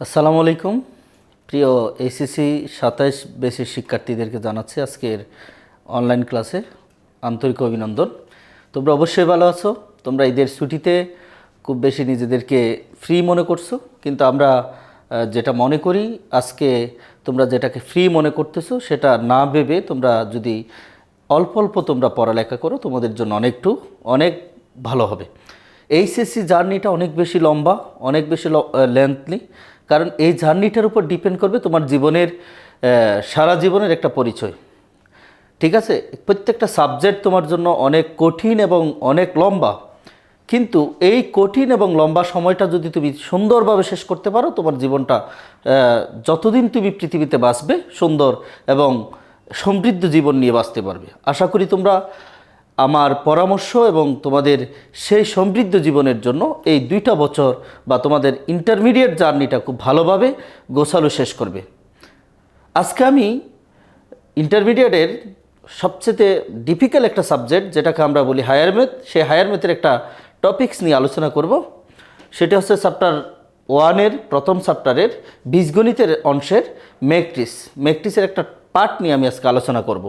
আসসালামু আলাইকুম। প্রিয় এইচএসসি সাতাইশ বেসির শিক্ষার্থীদেরকে জানাচ্ছি আজকের অনলাইন ক্লাসে আন্তরিক অভিনন্দন। তোমরা অবশ্যই ভালো আছো, তোমরা ঈদের ছুটিতে খুব বেশি নিজেদেরকে ফ্রি মনে করছ, কিন্তু আমরা যেটা মনে করি, আজকে তোমরা যেটাকে ফ্রি মনে করতেছো, সেটা না ভেবে তোমরা যদি অল্প অল্প তোমরা পড়ালেখা করো, তোমাদের জন্য অনেকটু, অনেক ভালো হবে। এইচএসসি জার্নিটা অনেক বেশি লম্বা, অনেক বেশি লেন্থলি কারণ এই জার্নিটার উপর ডিপেন্ড করবে তোমার জীবনের সারা জীবনের একটা পরিচয়। ঠিক আছে? প্রত্যেকটা সাবজেক্ট তোমার জন্য অনেক কঠিন এবং অনেক লম্বা। কিন্তু এই কঠিন এবং লম্বা সময়টা যদি তুমি সুন্দরভাবে শেষ করতে পারো, তোমার জীবনটা যতদিন তুমি পৃথিবীতে বাঁচবে, সুন্দর এবং সমৃদ্ধ জীবন নিয়ে বাঁচতে পারবে। আশা করি তোমরা আমার পরামর্শ এবং তোমাদের সেই সমৃদ্ধ জীবনের জন্য এই দুইটা বছর বা তোমাদের ইন্টারমিডিয়েট জার্নিটা খুব ভালোভাবে গোছালো শেষ করবে। আজকে আমি ইন্টারমিডিয়েটের সবচেয়ে ডিফিকাল্ট একটা সাবজেক্ট যেটাকে আমরা বলি হায়ার ম্যাথ সেই হায়ার ম্যাথের একটা টপিকস নিয়ে আলোচনা করব। সেটা হচ্ছে চ্যাপ্টার ওয়ানের প্রথম চ্যাপ্টারের বীজগণিতের অংশের মেকট্রিস মেকট্রিসের একটা পার্ট নিয়ে আমি আজকে আলোচনা করব।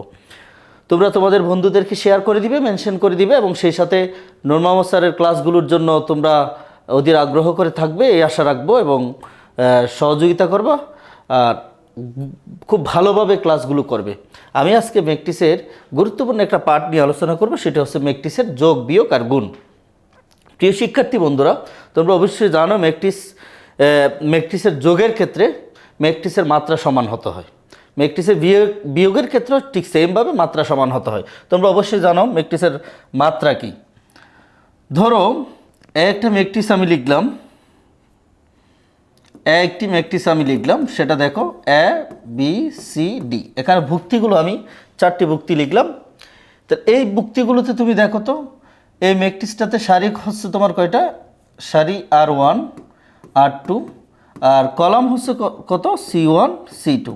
তোমরা তোমাদের বন্ধুদেরকে শেয়ার করে দিবে মেনশন করে দিবে এবং সেই সাথে নর্মাম স্যারের ক্লাসগুলোর জন্য তোমরা অধীর আগ্রহ করে থাকবে, এই আশা রাখব এবং সহযোগিতা করবা আর খুব ভালোভাবে ক্লাসগুলো করবে। আমি আজকে মেকটিসের গুরুত্বপূর্ণ একটা পার্ট নিয়ে আলোচনা করব, সেটা হচ্ছে মেকটিসের যোগ, বিয়োগ আর গুণ। প্রিয় শিক্ষার্থী বন্ধুরা, তোমরা অবশ্যই জানো মেকটিস মেকটিসের যোগের ক্ষেত্রে মেকটিসের মাত্রা সমান হতে হয়। মেকটিসের বিয়োগ, বিয়োগের ক্ষেত্রেও ঠিক সেমভাবে মাত্রা সমান হতে হয়। তোমরা অবশ্যই জানো মেকটিসের মাত্রা কি। ধরো, একটা মেকটিস আমি লিখলাম, একটি ম্যাট্রিক্স আমি লিখলাম, সেটা দেখো এ বি সি ডি এখানে ভুক্তিগুলো আমি চারটি ভুক্তি লিখলাম। তো এই ভুক্তিগুলোতে তুমি দেখো তো, এই ম্যাট্রিক্সটাতে সারি হচ্ছে তোমার কয়টা? সারি আর ওয়ান, আর টু, আর কলাম হচ্ছে কত? C one, C two.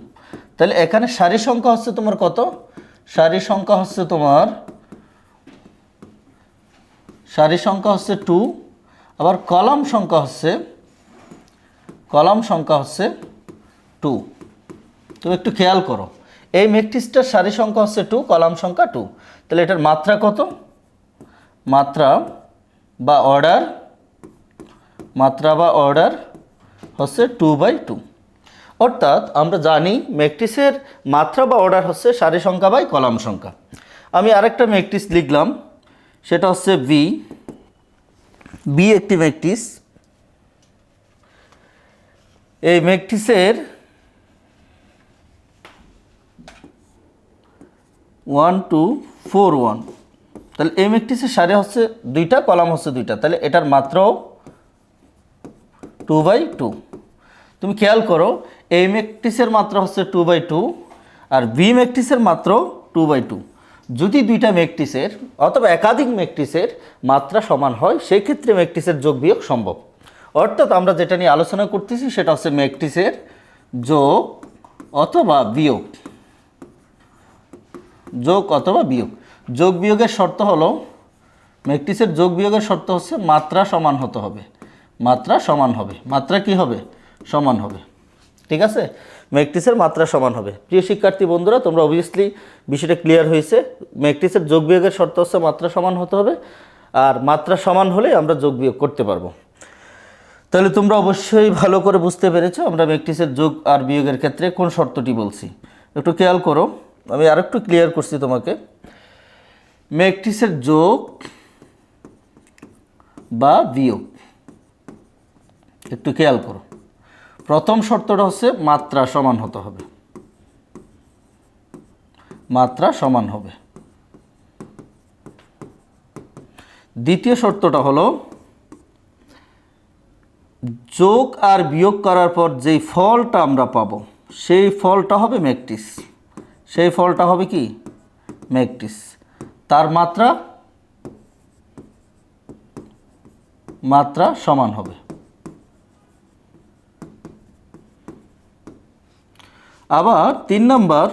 তাহলে এখানে সারি সংখ্যা হচ্ছে তোমার কত? সারি সংখ্যা হচ্ছে তোমার, সারি সংখ্যা হচ্ছে টু আবার কলাম সংখ্যা হচ্ছে, কলাম সংখ্যা হচ্ছে টু তুমি একটু খেয়াল করো। এই ম্যাট্রিক্সটার সারি সংখ্যা হচ্ছে টু কলাম সংখ্যা টু তাহলে এটার মাত্রা কত? মাত্রা বা অর্ডার মাত্রা বা অর্ডার হচ্ছে টু বাই টু অর্থাৎ আমরা জানি ম্যাট্রিক্সের মাত্রা বা অর্ডার হচ্ছে সারি সংখ্যা বাই কলাম সংখ্যা। আমি আরেকটা ম্যাট্রিক্স লিখলাম, সেটা হচ্ছে বি বি একটি ম্যাট্রিক্স। এই ম্যাট্রিক্সের ওয়ান টু ফোর ওয়ান তাহলে এই ম্যাট্রিক্সের সারি হচ্ছে দুইটা, কলাম হচ্ছে দুইটা। তাহলে এটার মাত্রাও টু বাই টু তুমি খেয়াল করো এই ম্যাট্রিক্সের মাত্রা হচ্ছে টু বাই টু আর বি ম্যাট্রিক্সের মাত্র টু বাই টু যদি দুইটা ম্যাট্রিক্সের অথবা একাধিক ম্যাট্রিক্সের মাত্রা সমান হয় সেই ক্ষেত্রে ম্যাট্রিক্সের যোগ বিয়োগ সম্ভব। অর্থাৎ আমরা যেটা নিয়ে আলোচনা করতেছি, সেটা হচ্ছে ম্যাট্রিক্সের যোগ অথবা বিয়োগ। যোগ অথবা বিয়োগ। যোগ বিয়োগের শর্ত হলো ম্যাট্রিক্সের যোগ বিয়োগের শর্ত হচ্ছে মাত্রা সমান হতে হবে। মাত্রা সমান হবে। মাত্রা কি হবে? সমান হবে। ঠিক আছে? ম্যাট্রিক্সের মাত্রা সমান হবে। প্রিয় শিক্ষার্থী বন্ধুরা, তোমরা অবভিয়াসলি বিষয়টা ক্লিয়ার হয়েছে। ম্যাট্রিক্সের যোগ বিয়োগের শর্ত হচ্ছে মাত্রা সমান হতে হবে। আর মাত্রা সমান হলে আমরা যোগ বিয়োগ করতে পারব। তাহলে তোমরা অবশ্যই ভালো করে বুঝতে পেরেছ আমরা ম্যাট্রিক্সের যোগ আর বিয়োগের ক্ষেত্রে কোন শর্তটি বলছি। একটু খেয়াল করো, আমি আরেকটু ক্লিয়ার করছি তোমাকে। ম্যাট্রিক্সের যোগ বা বিয়োগ, একটু খেয়াল করো। প্রথম শর্তটা হচ্ছে মাত্রা সমান হতে হবে। মাত্রা সমান হবে। দ্বিতীয় শর্তটা হলো, যোগ আর বিয়োগ করার পর যেই ফলটা আমরা পাবো, সেই ফলটা হবে ম্যাকটিস সেই ফলটা হবে কি? ম্যাকটিস তার মাত্রা মাত্রা সমান হবে। আবার তিন নম্বর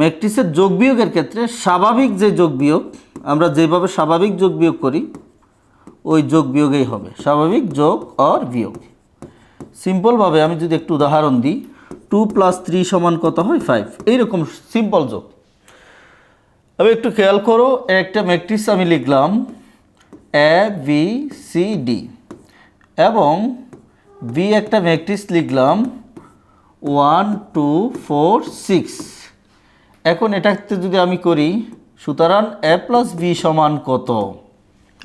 ম্যাট্রিক্সের যোগ বিয়োগের ক্ষেত্রে স্বাভাবিক যে যোগ বিয়োগ, আমরা যেভাবে স্বাভাবিক যোগ বিয়োগ করি, ওই যোগ বিয়োগেই হবে। স্বাভাবিক যোগ আর বিয়োগ। সিম্পলভাবে আমি যদি একটু উদাহরণ দিই, টু প্লাস থ্রি সমান কত হয়? ফাইভ। এইরকম সিম্পল যোগ। আমি একটু খেয়াল করো, একটা ম্যাট্রিক্স আমি লিখলাম এ বি সি ডি এবং বি একটা ম্যাট্রিক্স লিখলাম ওয়ান, টু, ফোর, সিক্স। এখন এটাতে যদি আমি করি, সুতরাং এ প্লাস বি সমান কত?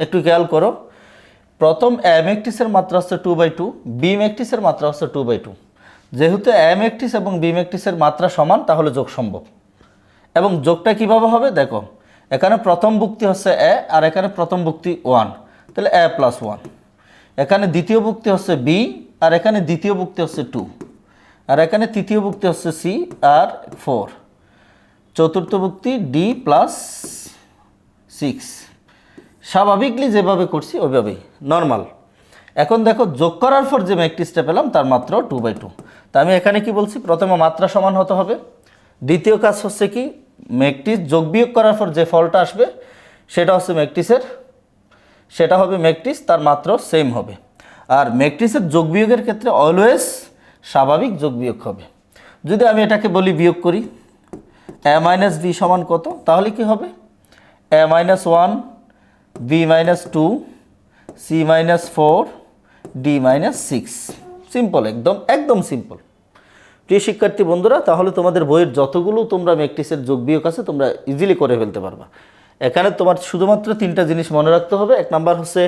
একটু খেয়াল করো। প্রথম এ ম্যাট্রিক্সের মাত্রা হচ্ছে টু বাই টু, বি ম্যাট্রিক্সের মাত্রা হচ্ছে টু বাই টু। যেহেতু এ ম্যাট্রিক্স এবং বি ম্যাট্রিক্সের মাত্রা সমান, তাহলে যোগ সম্ভব। এবং যোগটা কীভাবে হবে? দেখো, এখানে প্রথম ভুক্তি হচ্ছে এ আর এখানে প্রথম ভুক্তি ওয়ান। তাহলে এ প্লাস ওয়ান। এখানে দ্বিতীয় ভুক্তি হচ্ছে বি আর এখানে দ্বিতীয় ভুক্তি হচ্ছে টু। আর এখানে তৃতীয় ভুক্তি হচ্ছে সি আর ফোর। চতুর্থ ভুক্তি ডি প্লাস সিক্স। স্বাভাবিকলি যেভাবে করছি, ওইভাবেই। নর্মাল। এখন দেখো, যোগ করার পর যে ম্যাট্রিক্সটা পেলাম, তার মাত্র টু বাই টু তা আমি এখানে কি বলছি? প্রথমে মাত্রা সমান হতে হবে। দ্বিতীয় কাজ হচ্ছে কি? ম্যাট্রিক্স যোগ বিয়োগ করার পর যে ফলটা আসবে, সেটা হচ্ছে ম্যাট্রিক্সের সেটা হবে ম্যাট্রিক্স তার মাত্র সেম হবে। আর ম্যাট্রিক্সের যোগ বিয়োগের ক্ষেত্রে অলওয়েজ স্বাভাবিক যোগ বিয়োগ হবে। যদি আমি এটাকে বলি বিয়োগ করি এ মাইনাস বি সমান কত? তাহলে কি হবে? A minus one B minus two C minus four D minus six simple একদম একদম সিম্পল প্রিয় শিক্ষার্থী বন্ধুরা, তাহলে তোমাদের বইয়ের যতগুলো তোমরা ম্যাট্রিক্সের যোগ বিয়োগ আছে, তোমরা ইজিলি করে ফেলতে পারবা। এখানে তোমার শুধুমাত্র তিনটা জিনিস মনে রাখতে হবে। এক নাম্বার হচ্ছে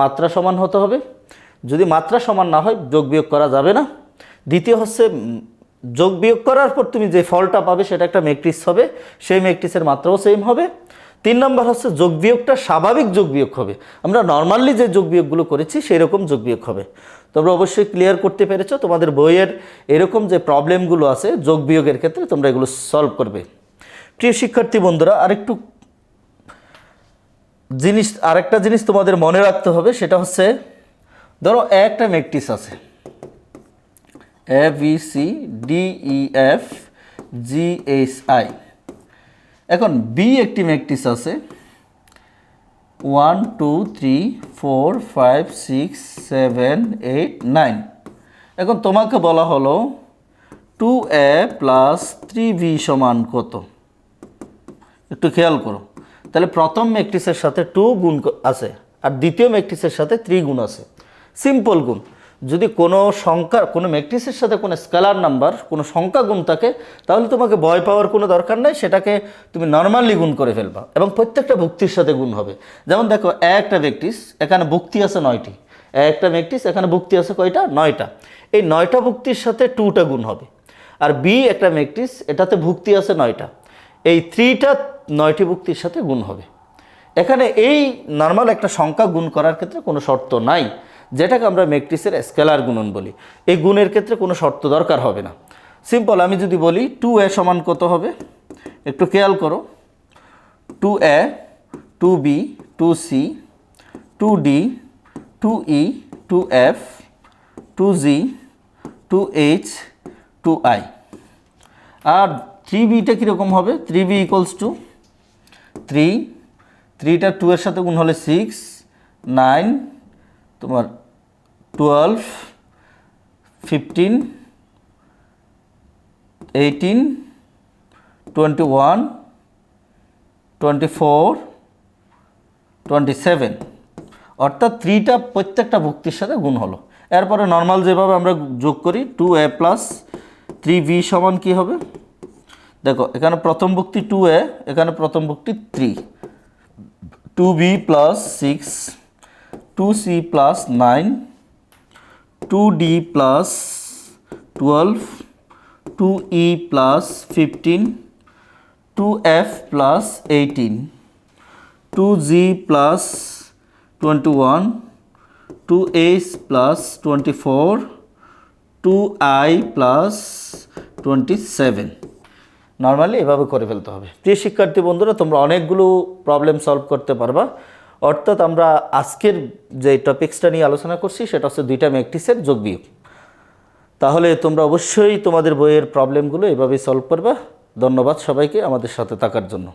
মাত্রা সমান হতে হবে। যদি মাত্রা সমান না হয়, যোগ বিয়োগ করা যাবে না। দ্বিতীয় হচ্ছে যোগ বিয়োগ করার পর তুমি যে ফলটা পাবে সেটা একটা ম্যাট্রিক্স হবে, সেই ম্যাট্রিক্সের মাত্রাও সেম হবে। তিন নম্বর হচ্ছে যোগ বিয়োগটা স্বাভাবিক যোগ বিয়োগ হবে। আমরা নর্মালি যে যোগ বিয়োগগুলো করেছি সেই রকম যোগ বিয়োগ হবে। তোমরা অবশ্যই ক্লিয়ার করতে পেরেছ, তোমাদের বইয়ের এরকম যে প্রবলেমগুলো আছে যোগ বিয়োগের ক্ষেত্রে তোমরা এগুলো সলভ করবে। প্রিয় শিক্ষার্থী বন্ধুরা, আরেকটু জিনিস, আরেকটা জিনিস তোমাদের মনে রাখতে হবে, সেটা হচ্ছে, ধরো একটা ম্যাট্রিক্স আছে। A B C D E F G H I এখন বি একটি ম্যাট্রিক্স আছে। One two three four five six seven eight nine এখন তোমাকে বলা হলো টু এ প্লাস থ্রি সমান কত? একটু খেয়াল করো। তাহলে প্রথম ম্যাট্রিক্সের সাথে টু গুণ আছে, আর দ্বিতীয় ম্যাট্রিক্সের সাথে থ্রি গুণ আছে। সিম্পল গুণ। যদি কোনো সংখ্যা, কোনো ম্যাট্রিক্সের সাথে কোনো স্কেলার নাম্বার কোনো সংখ্যা গুণ থাকে, তাহলে তোমাকে ভয় পাওয়ার কোনো দরকার নাই, সেটাকে তুমি নর্মালি গুণ করে ফেলবা। এবং প্রত্যেকটা ভুক্তির সাথে গুণ হবে। যেমন দেখো, একটা ম্যাট্রিক্স এখানে ভুক্তি আছে নয়টি। একটা ম্যাট্রিক্স এখানে ভুক্তি আছে কয়টা? নয়টা। এই নয়টা ভুক্তির সাথে টুটা গুণ হবে। আর বি একটা ম্যাট্রিক্স এটাতে ভুক্তি আছে নয়টা। এই থ্রিটা নয়টি ভুক্তির সাথে গুণ হবে। এখানে এই নর্মাল একটা সংখ্যা গুণ করার ক্ষেত্রে কোনো শর্ত নাই। যেটাকে আমরা ম্যাট্রিক্সের স্কেলার গুণন বলি। এই গুণের ক্ষেত্রে কোনো শর্ত দরকার হবে না। সিম্পল আমি যদি বলি টু এ সমান কত হবে? একটু খেয়াল করো। Two A two B two C two D two E two F two G two H two I R three বিটা কীরকম হবে? Three B equals two three থ্রিটা টু এর সাথে গুণ হলে সিক্স নাইন তোমার twelve fifteen eighteen twenty one twenty four twenty seven অর্থাৎ থ্রিটা প্রত্যেকটা ভুক্তির সাথে গুণ হলো। এরপরে নর্মাল যেভাবে আমরা যোগ করি two A plus three B সমান কী হবে? দেখো, এখানে প্রথম ভুক্তি টু এ এখানে প্রথম ভুক্তি three two B plus six two C plus nine two D plus twelve two E plus fifteen two F plus eighteen two G plus twenty one two H plus twenty four two I plus twenty seven normally এভাবে করে ফেলতে হবে। প্রিয় শিক্ষার্থী বন্ধুরা, তোমরা অনেকগুলো problem solve করতে পারবা। অর্থাৎ আমরা আজকের যে টপিক্সটা নিয়ে আলোচনা করছি, সেটা হচ্ছে দুইটা ম্যাকটিসের যোগ বিয়োগ। তাহলে তোমরা অবশ্যই তোমাদের বইয়ের প্রবলেমগুলো এভাবেই সলভ করবা। ধন্যবাদ সবাইকে আমাদের সাথে থাকার জন্য।